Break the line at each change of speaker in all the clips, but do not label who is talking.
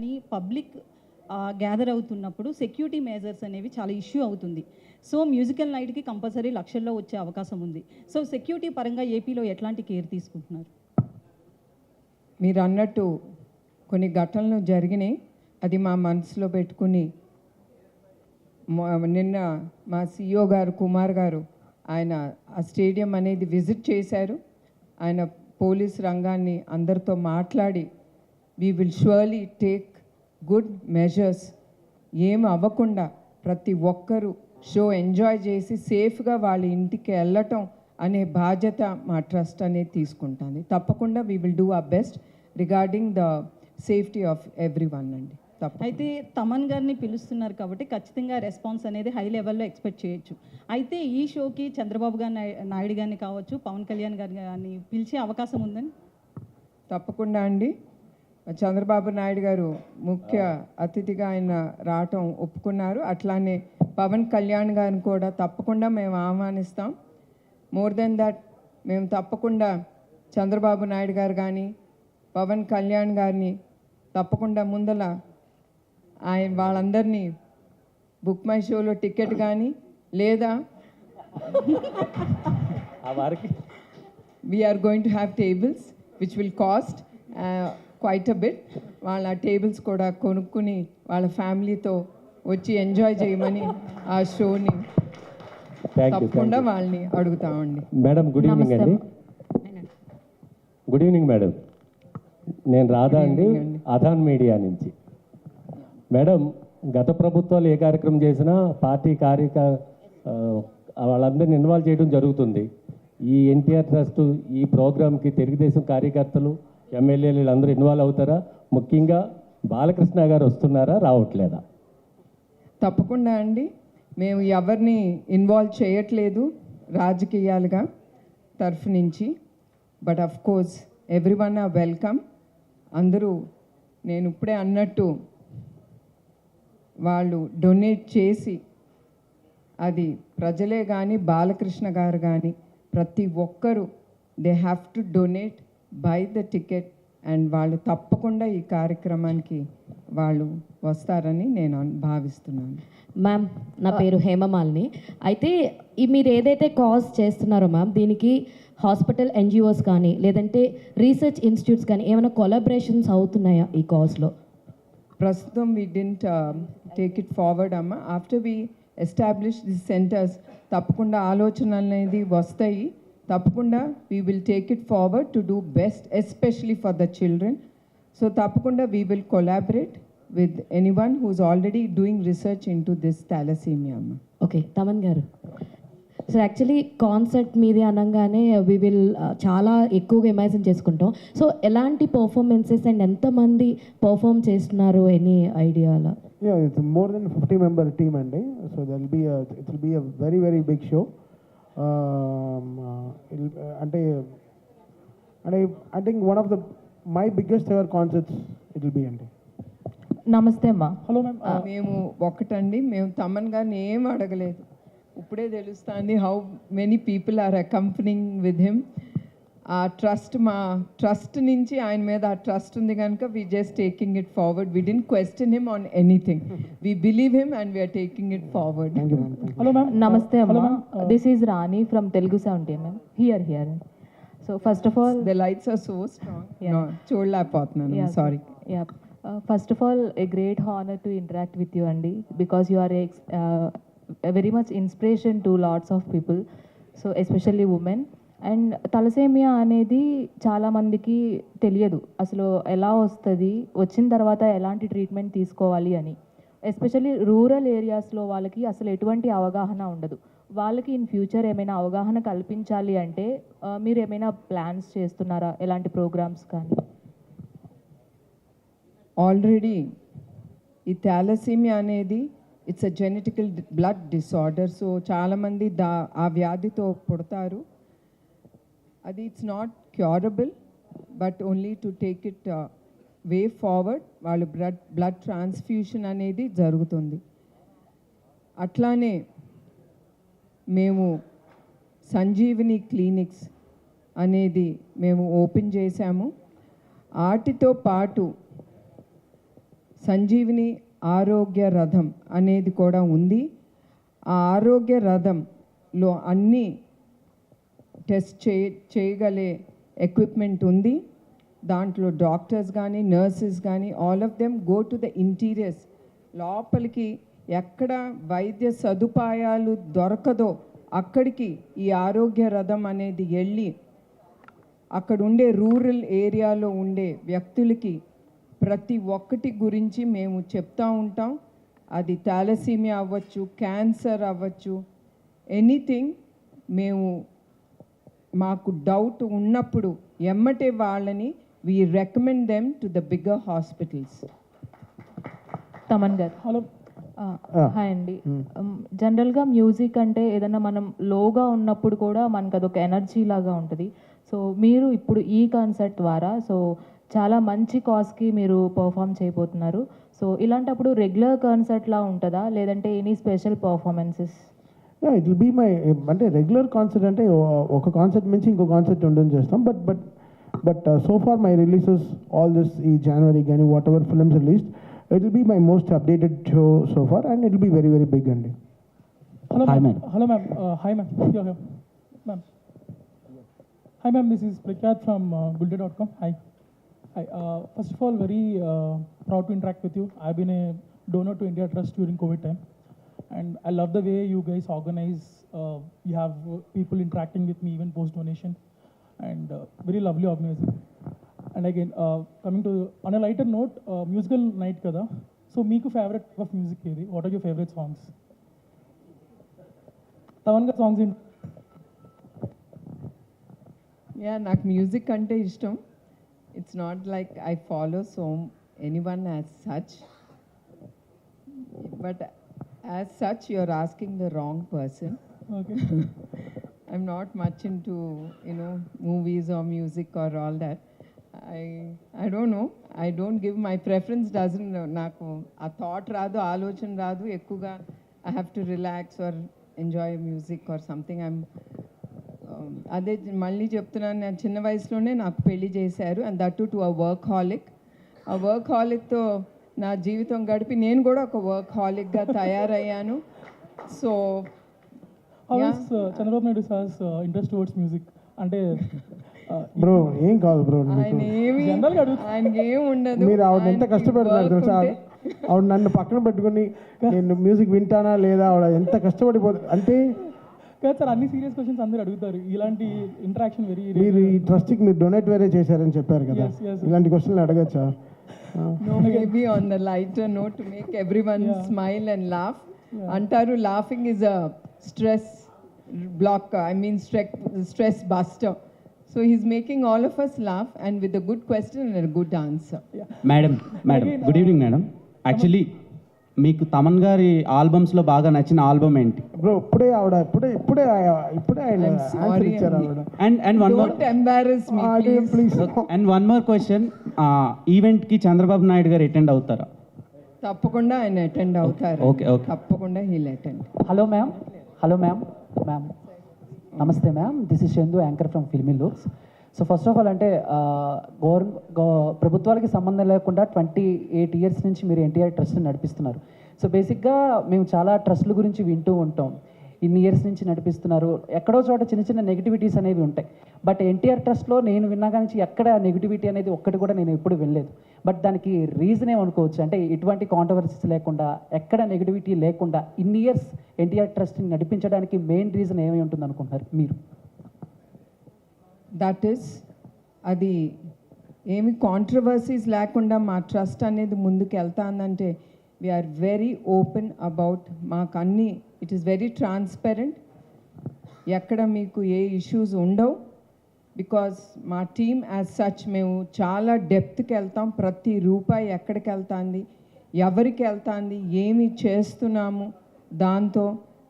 కానీ public gather అవుతున్నప్పుడు security measures అనేవి చాలా ఇష్యూ అవుతుంది. సో మ్యూజికల్ నైట్కి కంపల్సరీ లక్షల్లో వచ్చే అవకాశం ఉంది. సో సెక్యూరిటీ పరంగా ఏపీలో ఎట్లాంటి కేర్ తీసుకుంటున్నారు?
మీరు అన్నట్టు కొన్ని ఘటనలు జరిగినాయి. అది మా మనసులో పెట్టుకుని నిన్న మా సిఇఓ గారు కుమార్ గారు ఆయన ఆ స్టేడియం అనేది విజిట్ చేశారు. ఆయన పోలీస్ రంగాన్ని అందరితో మాట్లాడి we will surely take good measures ఏం అవ్వకుండా ప్రతి ఒక్కరూ షో ఎంజాయ్ చేసి సేఫ్గా వాళ్ళ ఇంటికి వెళ్ళటం అనే బాధ్యత మా ట్రస్ట్ అనేది తీసుకుంటుంది. తప్పకుండా we will do our best regarding the safety of everyone అండి. తప్ప
అయితే తమన్ గారిని పిలుస్తున్నారు కాబట్టి ఖచ్చితంగా రెస్పాన్స్ అనేది హై లెవెల్లో ఎక్స్పెక్ట్ చేయొచ్చు. అయితే ఈ షోకి చంద్రబాబు గారి నాయ- నాయుడు గారిని కావచ్చు పవన్ కళ్యాణ్ గారిని పిలిచే అవకాశం ఉందని
తప్పకుండా అండి. చంద్రబాబు నాయుడు గారు ముఖ్య అతిథిగా ఆయన రావటం ఒప్పుకున్నారు. అట్లానే పవన్ కళ్యాణ్ గారిని కూడా తప్పకుండా మేము ఆహ్వానిస్తాం. మోర్ దెన్ దట్ మేము తప్పకుండా చంద్రబాబు నాయుడు గారు కానీ పవన్ కళ్యాణ్ గారిని తప్పకుండా ముందల ఆయన వాళ్ళందరినీ బుక్ మై షోలో టికెట్ కానీ లేదా
ఆ వారికి
we are going to have tables quite a bit. వాళ్ళ టేబుల్స్ కూడా కొనుక్కుని వాళ్ళ ఫ్యామిలీతో వచ్చి ఎంజాయ్ చేయమని ఆ షోని
థ్యాంక్ యూ
తప్పకుండా వాళ్ళని అడుగుతామండి
మేడం గుడ్ ఈవినింగ్ అండి. Good evening madam. నేను రాధా అండి అధాన్ మీడియా నుంచి. మేడం గత ప్రభుత్వాలు ఏ కార్యక్రమం చేసినా పార్టీ కార్యక వాళ్ళందరినీ ఇన్వాల్వ్ చేయడం జరుగుతుంది. ఈ ఎన్టీఆర్ ట్రస్ట్ ఈ ప్రోగ్రామ్కి తెలుగుదేశం కార్యకర్తలు ఎమ్మెల్యేలు వీళ్ళందరూ ఇన్వాల్వ్ అవుతారా? ముఖ్యంగా బాలకృష్ణ గారు వస్తున్నారా? రావట్లేదా?
తప్పకుండా అండి. మేము ఎవరిని ఇన్వాల్వ్ చేయట్లేదు రాజకీయాలుగా తరఫు నుంచి. But of course everyone are welcome అందరూ నేను ఇప్పుడే అన్నట్టు వాళ్ళు డొనేట్ చేసి అది ప్రజలే కానీ బాలకృష్ణ గారు కానీ ప్రతి ఒక్కరూ they have to donate by the ticket and వాళ్ళు తప్పకుండా ఈ కార్యక్రమానికి వాళ్ళు వస్తారని నేను భావిస్తున్నాను.
మ్యామ్ నా పేరు హేమమాలిని. అయితే ఈ మీరు ఏదైతే కాజ్ చేస్తున్నారో మ్యామ్ దీనికి హాస్పిటల్ ఎన్జిఓస్ కానీ లేదంటే రీసెర్చ్ ఇన్స్టిట్యూట్స్ కానీ ఏమైనా కొలాబరేషన్స్ అవుతున్నాయా ఈ కాజ్లో
ప్రస్తుతం we didn't take it forward అమ్మ. After we establish the centres తప్పకుండా ఆలోచనలు అనేది వస్తాయి. తప్పకుండా we will take it forward to do best especially for the children so తప్పకుండా we will collaborate with anyone who's already doing research into this thalassaemia అమ్మ
okay Thaman గారు so actually concert మీది అనగానే వి విల్ చాలా ఎక్కువగా imagine చేసుకుంటాం so ఎలాంటి performances and ఎంతమంది పర్ఫామ్ చేస్తున్నారు ఎనీ ఐడియా అలా
Yeah, it's more than 50 member team and day. So there'll be a it will be అంటే అంటే I think one of the my biggest ever concerts it will be అంటే
నమస్తే అమ్మా.
Hello ma'am
మేము ఒకటండి. మేము తమన్ గారిని ఏం అడగలేదు. ఇప్పుడే తెలుస్తుంది how many people are accompanying with him ఆ ట్రస్ట్ మా ట్రస్ట్ నుంచి ఆయన మీద ఆ ట్రస్ట్ ఉంది కనుక we just taking it forward we didn't question him on anything we believe him and we're taking it forward
thank you ma'am. Thank you.
నమస్తే అమ్మా this is Rani from Telugu seventy ma'am here here so first of all
the lights are so strong చూడలేకపోతున్నాను sorry
yeah first of all a great honour to interact with you అండి because you are very much inspiration to lots of people so especially women and thalassaemia అనేది చాలామందికి తెలియదు. అసలు ఎలా వస్తుంది? వచ్చిన తర్వాత ఎలాంటి ట్రీట్మెంట్ తీసుకోవాలి అని. ఎస్పెషల్లీ రూరల్ ఏరియాస్లో వాళ్ళకి అసలు ఎటువంటి అవగాహన ఉండదు. వాళ్ళకి ఇన్ ఫ్యూచర్ ఏమైనా అవగాహన కల్పించాలి అంటే మీరు ఏమైనా ప్లాన్స్ చేస్తున్నారా? ఎలాంటి ప్రోగ్రామ్స్ కానీ?
ఆల్రెడీ ఈ థాలసీమియా అనేది it's a genetical blood disorder. So చాలామంది దా ఆ వ్యాధితో పుడతారు. అది it's not curable but only to take it way forward వాళ్ళు బ్లడ్ బ్లడ్ ట్రాన్స్ఫ్యూషన్ అనేది జరుగుతుంది. అట్లానే మేము సంజీవిని క్లినిక్స్ అనేది మేము ఓపెన్ చేశాము. వాటితో పాటు సంజీవిని ఆరోగ్య రథం అనేది కూడా ఉంది. ఆ ఆరోగ్య రథంలో అన్నీ టెస్ట్ చే చేయగలే ఎక్విప్మెంట్ ఉంది. దాంట్లో డాక్టర్స్ కానీ నర్సెస్ కానీ all of them go to the interiors లోపలికి ఎక్కడ వైద్య సదుపాయాలు దొరకదో అక్కడికి ఈ ఆరోగ్య రథం అనేది వెళ్ళి అక్కడ ఉండే రూరల్ ఏరియాలో ఉండే వ్యక్తులకి ప్రతి ఒక్కటి గురించి మేము చెప్తా ఉంటాం. అది థాలసీమియా అవ్వచ్చు క్యాన్సర్ అవ్వచ్చు ఎనీథింగ్ మేము మాకు డౌట్ ఉన్నప్పుడు ఎమ్మటే వాళ్ళని we recommend them to the bigger hospitals
Thaman garu.
Hello.
Hi అండి. జనరల్గా మ్యూజిక్ అంటే ఏదైనా మనం లోగా ఉన్నప్పుడు కూడా మనకు అదొక ఎనర్జీ లాగా ఉంటుంది. సో మీరు ఇప్పుడు ఈ కాన్సర్ట్ ద్వారా సో చాలా మంచి కాస్కి మీరు పర్ఫామ్ చేయబోతున్నారు. సో ఇలాంటప్పుడు రెగ్యులర్ కాన్సర్ట్ లా ఉంటుందా? లేదంటే any special performances
it will be my అంటే రెగ్యులర్ కాన్సర్ట్ అంటే ఒక కాన్సర్ట్ నుంచి ఇంకో కాన్సర్ట్ ఉండని చేస్తాం but but but so far my releases all this ఈ జనవరి కానీ whatever films released it will be my most updated show so far and it will be very very big అండి.
Hello, ma'am. Uh, hi, ma'am. Here, here. Ma'am. Hi, ma'am. This is Prakyat from uh, Gulde.com. Hi. Hi. Uh, first of all, very uh, proud to interact with you. I've been a donor to India Trust during COVID time. And I love the way you guys organize. Uh, you have uh, people interacting with me even post donation. And uh, very lovely organizing. And again, uh, coming to, on a lighter note, uh, musical night kada. So, మీకు favorite of music ఏది? What are your favorite songs? తవన్ గారి songs ఏంటి
yeah నాకు music అంటే ఇష్టం it's not like I follow so anyone as such but Such you are asking the wrong person
okay
I'm not much into, you know, movies or music or all that. I, I don't know. I don't give my preference doesn't నాకు ఆ thought రాదు ఆలోచన రాదు. ఎక్కువగా I have to relax or enjoy music or something I'm అదే మళ్ళీ చెప్తున్నాను నేను చిన్న వయసులోనే నాకు పెళ్ళి చేశారు. And that to a workaholic ఆ వర్క్ హాలిక్తో నా జీవితం గడిపి నేను కూడా ఒక వర్క్ హాలిక్గా తయారయ్యాను. So.
Is Chandrababu Naidu sir's interest towards music అంటే uh,
బ్రో ఏం కాదు బ్రో
ఆయనకి ఏం ఉండదు.
మీరు ఆవిడ ఎంత కష్టపడుతున్నారు తెలుసా? ఆవిడ నన్ను పక్కన పెట్టుకుని నేను మ్యూజిక్ వింటానా లేదా? ఆవిడ ఎంత కష్టపడిపోతుంది అంటే
కాదు సార్ అన్ని సీరియస్ క్వశ్చన్స్ అందరూ అడుగుతారు. ఇలాంటి ఇంటరాక్షన్ వెరీ
మీరు ఈ ట్రస్ట్కి మీరు డొనేట్ వేరే చేశారని చెప్పారు కదా. ఇలాంటి క్వశ్చన్లు అడగచ్చా?
no, maybe on the lighter note to make everyone yeah. smile and laugh. Yeah. Antaru laughing is a stress blocker, I mean stress, stress buster. So he's making all of us laugh and with a good question and a good answer.
Yeah. Madam, madam, good evening, madam. Actually, మీకు తమన్ గారి ఆల్బమ్స్లో బాగా నచ్చిన album ఏంటి?
Bro ఇప్పుడే ఆవిడ ఇప్పుడే ఇప్పుడే ఇప్పుడే
and and one
more.
Please
and one more question ఈవెంట్కి చంద్రబాబు నాయుడు గారు అటెండ్ అవుతారా?
తప్పకుండా ఆయన అటెండ్ అవుతారు.
Okay, okay.
తప్పకుండా he'll attend
hello ma'am hello ma'am ma'am నమస్తే ma'am this is Chandu anchor from filmy looks so first of all అంటే గవర్ ప్రభుత్వాలకి సంబంధం లేకుండా ట్వంటీ ఎయిట్ ఇయర్స్ నుంచి మీరు ఎన్టీఆర్ ట్రస్ట్ని నడిపిస్తున్నారు. సో బేసిక్గా మేము చాలా ట్రస్ట్ల గురించి వింటూ ఉంటాం. ఇన్ని ఇయర్స్ నుంచి నడిపిస్తున్నారు. ఎక్కడో చోట చిన్న చిన్న నెగిటివిటీస్ అనేవి ఉంటాయి. బట్ ఎన్టీఆర్ ట్రస్ట్లో నేను విన్నా కానీ ఎక్కడ నెగిటివిటీ అనేది ఒక్కటి కూడా నేను ఎప్పుడు వినలేదు. బట్ దానికి రీజన్ ఏమనుకోవచ్చు? అంటే ఎటువంటి కాంట్రవర్సీస్ లేకుండా ఎక్కడ నెగిటివిటీ లేకుండా ఇన్ని ఇయర్స్ ఎన్టీఆర్ ట్రస్ట్ని నడిపించడానికి మెయిన్ రీజన్ ఏమై ఉంటుంది అనుకుంటున్నారు మీరు?
దట్ ఈస్ అది ఏమి కాంట్రవర్సీస్ లేకుండా మా ట్రస్ట్ అనేది ముందుకు వెళ్తాందంటే వీఆర్ వెరీ ఓపెన్ అబౌట్ మాకు అన్నీ ఇట్ ఈస్ వెరీ ట్రాన్స్పరెంట్ ఎక్కడ మీకు ఏ ఇష్యూస్ ఉండవు. బికాస్ మా టీమ్ యాజ్ సచ్ మేము చాలా డెప్త్కి వెళ్తాం ప్రతి రూపాయి ఎక్కడికి వెళ్తుంది ఎవరికి వెళ్తుంది ఏమి చేస్తున్నాము దాంతో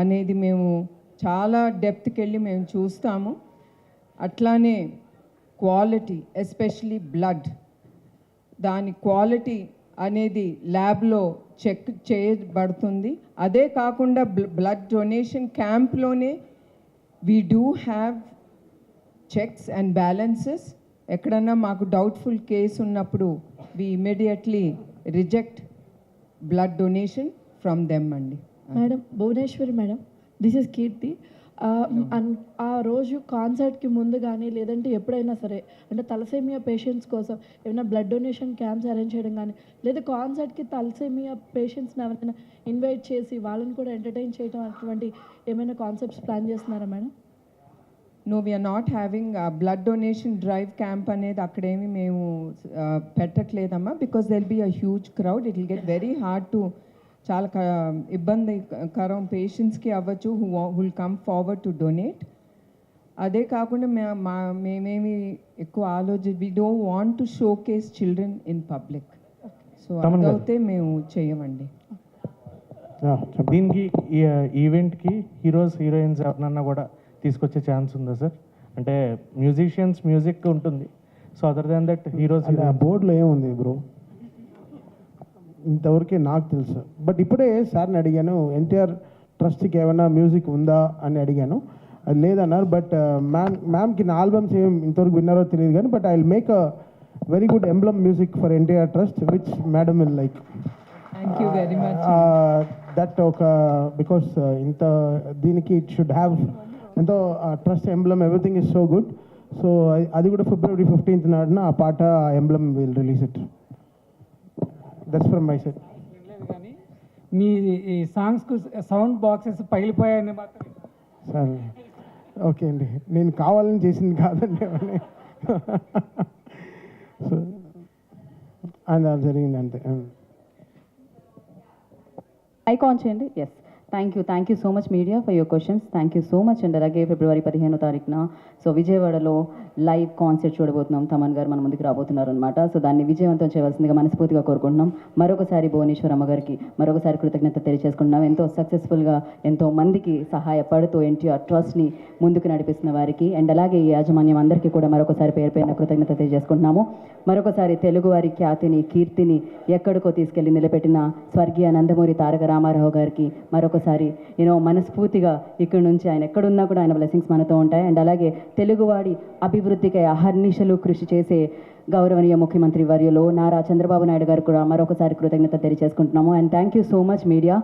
అనేది మేము చాలా డెప్త్కి వెళ్ళి మేము చూస్తాము. అట్లానే క్వాలిటీ ఎస్పెషలీ బ్లడ్. దాని క్వాలిటీ అనేది ల్యాబ్లో చెక్ చేయబడుతుంది. అదే కాకుండా blood donation క్యాంప్లోనే we do have checks and balances ఎక్కడన్నా మాకు డౌట్ఫుల్ కేసు ఉన్నప్పుడు we immediately reject blood donation from them అండి.
Madam Bhuvaneswari madam this is Keerthi ఆ, అన్- ఆ రోజు కాన్సర్ట్కి ముందు కానీ లేదంటే ఎప్పుడైనా సరే అంటే తలసేమియా పేషెంట్స్ కోసం ఏమైనా బ్లడ్ డొనేషన్ క్యాంప్స్ అరేంజ్ చేయడం కానీ లేదా కాన్సర్ట్కి తలసేమియా పేషెంట్స్ని ఎవరైనా ఇన్వైట్ చేసి వాళ్ళని కూడా ఎంటర్టైన్ చేయడం అటువంటి ఏమైనా కాన్సెప్ట్స్ ప్లాన్ చేస్తున్నారా madam?
No we're not having blood donation drive camp అనేది అక్కడేమి మేము పెట్టట్లేదమ్మా because they'll be a huge crowd it will get very hard to చాలా క- ఇబ్బందికరం పేషెంట్స్కి అవ్వచ్చు who will come forward to donate అదే కాకుండా మే మా మేమేమి ఎక్కువ ఆలోచి we don't want to showcase children in
public so.
అదైతే మేము చేయమండి.
దీనికి ఈ ఈవెంట్కి హీరోస్ హీరోయిన్స్ ఎవరినన్నా కూడా తీసుకొచ్చే ఛాన్స్ ఉందా సార్ అంటే మ్యూజిషియన్స్ మ్యూజిక్ ఉంటుంది. So other than
that heroes బోర్డులో ఏముంది బ్రో ఇంతవరకే నాకు తెలుసు. బట్ ఇప్పుడే సార్ని అడిగాను ఎన్టీఆర్ ట్రస్ట్కి ఏమైనా మ్యూజిక్ ఉందా? అని అడిగాను. అది లేదన్నారు బట్ మ్యామ్ మ్యామ్కి నా ఆల్బమ్స్ ఏం ఇంతవరకు విన్నారో తెలియదు కానీ but I will make a very good emblem music for NTR trust
which madam will like.
That ఒక బికాస్ ఇంత దీనికి ఇట్ షుడ్ హ్యావ్ ఎంతో trust emblem everything is so good. So అది కూడా ఫిబ్రవరి ఫిఫ్టీన్త్ నాడున ఆ పాట ఆ emblem will release it. That's from my side
మీ ఈ సాంగ్స్కు సౌండ్ బాక్సెస్ పగిలిపోయాయని మాత్రం
సార్ ఓకే అండి. నేను కావాలని చేసింది కాదండి అవన్నీ. సో అది జరిగింది అంతే
ఐక్ ఆన్ చేయండి. Yes thank you thank you so much media for your questions thank you so much అండి అలాగే ఫిబ్రవరి పదిహేనో తారీఖున సో విజయవాడలో లైవ్ కాన్సర్ట్ చూడబోతున్నాం. తమన్ గారు మన ముందుకు రాబోతున్నారు అనమాట సో దాన్ని విజయవంతం చేయవలసిందిగా మనస్ఫూర్తిగా కోరుకుంటున్నాం. మరొకసారి భువనేశ్వర్ అమ్మగారికి మరొకసారి కృతజ్ఞత తెలియజేసుకుంటున్నాం. ఎంతో సక్సెస్ఫుల్గా ఎంతో మందికి సహాయపడుతూ ఎన్టీఆర్ ట్రస్ట్ని ముందుకు నడిపిస్తున్న వారికి అండ్ అలాగే ఈ యాజమాన్యం అందరికీ కూడా మరొకసారి పేరు పేరున కృతజ్ఞత తెలియజేసుకుంటున్నాము. మరొకసారి తెలుగువారి ఖ్యాతిని కీర్తిని ఎక్కడికో తీసుకెళ్ళి నిలబెట్టిన స్వర్గీయ నందమూరి తారక రామారావు గారికి మరొక ఒక్కసారి యూనో మనస్ఫూర్తిగా ఇక్కడ నుంచి ఆయన ఎక్కడున్నా కూడా ఆయన బ్లెస్సింగ్స్ మనతో ఉంటాయి. అండ్ అలాగే తెలుగువాడి అభివృద్ధికై అహర్నిశలు కృషి చేసే గౌరవనీయ ముఖ్యమంత్రి వర్యులు నారా చంద్రబాబు నాయుడు గారు కూడా మరొకసారి కృతజ్ఞత తెలియజేసుకుంటున్నాము. And thank you so much media